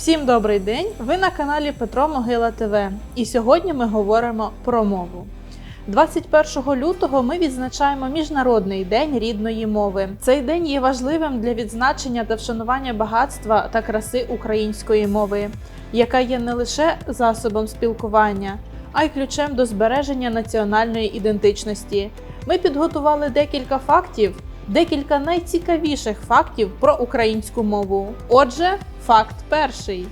Всім добрий день! Ви на каналі Петро Могила ТВ. І сьогодні ми говоримо про мову. 21 лютого ми відзначаємо Міжнародний день рідної мови. Цей день є важливим для відзначення та вшанування багатства та краси української мови, яка є не лише засобом спілкування, а й ключем до збереження національної ідентичності. Ми підготували декілька фактів, декілька найцікавіших фактів про українську мову. Отже, факт перший.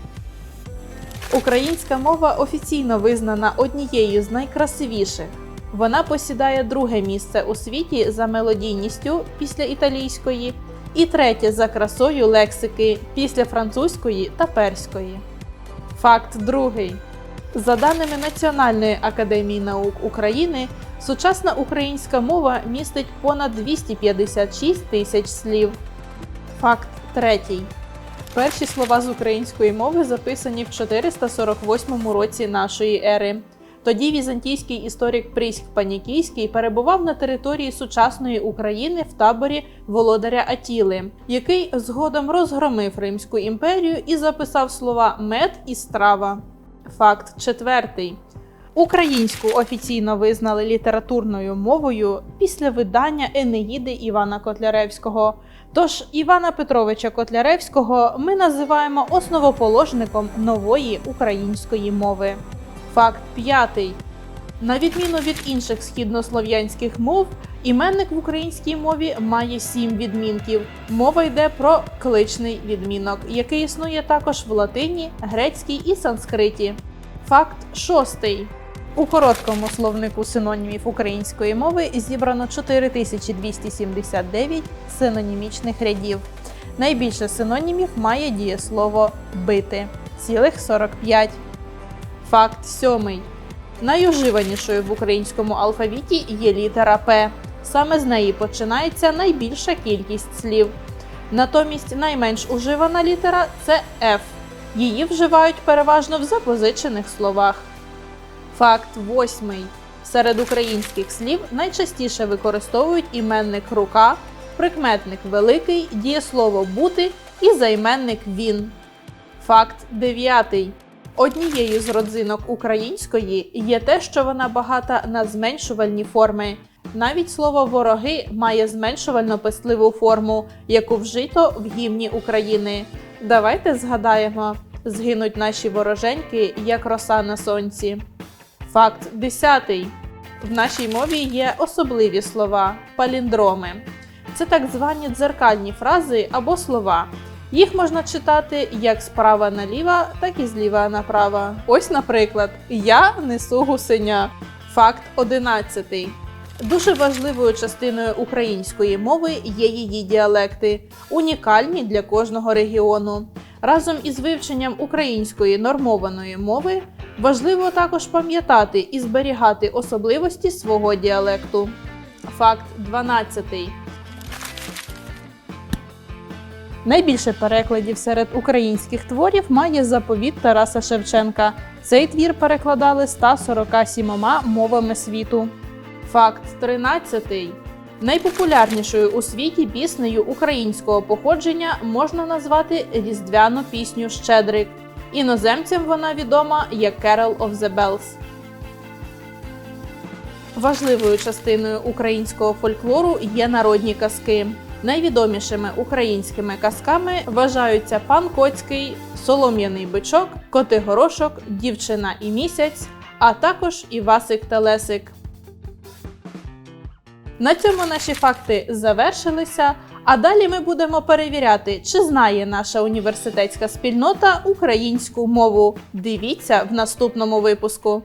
Українська мова офіційно визнана однією з найкрасивіших. Вона посідає друге місце у світі за мелодійністю після італійської, і третє за красою лексики після французької та перської. Факт другий. За даними Національної академії наук України, сучасна українська мова містить понад 256 тисяч слів. Факт третій. Перші слова з української мови записані в 448 році нашої ери. Тоді візантійський історик Пріськ Панікійський перебував на території сучасної України в таборі володаря Атіли, який згодом розгромив Римську імперію і записав слова мед і страва. Факт четвертий. Українську офіційно визнали літературною мовою після видання Енеїди Івана Котляревського. Тож Івана Петровича Котляревського ми називаємо основоположником нової української мови. Факт п'ятий. На відміну від інших східнослов'янських мов, іменник в українській мові має сім відмінків. Мова йде про кличний відмінок, який існує також в латині, грецькій і санскриті. Факт шостий. У короткому словнику синонімів української мови зібрано 4279 синонімічних рядів. Найбільше синонімів має дієслово бити цілих 45. Факт сьомий. Найуживанішою в українському алфавіті є літера П. Саме з неї починається найбільша кількість слів. Натомість найменш уживана літера це Ф. Її вживають переважно в запозичених словах. Факт восьмий. Серед українських слів найчастіше використовують іменник рука, прикметник великий, дієслово бути і займенник він. Факт дев'ятий. Однією з родзинок української є те, що вона багата на зменшувальні форми. Навіть слово вороги має зменшувально пестливу форму, яку вжито в гімні України. Давайте згадаємо: згинуть наші вороженьки, як роса на сонці. Факт 10. В нашій мові є особливі слова паліндроми. Це так звані дзеркальні фрази або слова. Їх можна читати як справа наліво, так і зліва направо. Ось, наприклад, я несу гусеня. Факт 11. Дуже важливою частиною української мови є її діалекти, унікальні для кожного регіону. Разом із вивченням української нормованої мови важливо також пам'ятати і зберігати особливості свого діалекту. Факт 12. Найбільше перекладів серед українських творів має заповіт Тараса Шевченка. Цей твір перекладали 147 мовами світу. Факт 13. Найпопулярнішою у світі піснею українського походження можна назвати різдвяну пісню Щедрик. Іноземцям вона відома як Carol of the Bells. Важливою частиною українського фольклору є народні казки. Найвідомішими українськими казками вважаються пан Коцький, Солом'яний бичок, Котигорошок, Дівчина і місяць, а також Івасик та Лесик. На цьому наші факти завершилися. А далі ми будемо перевіряти, чи знає наша університетська спільнота українську мову. Дивіться в наступному випуску.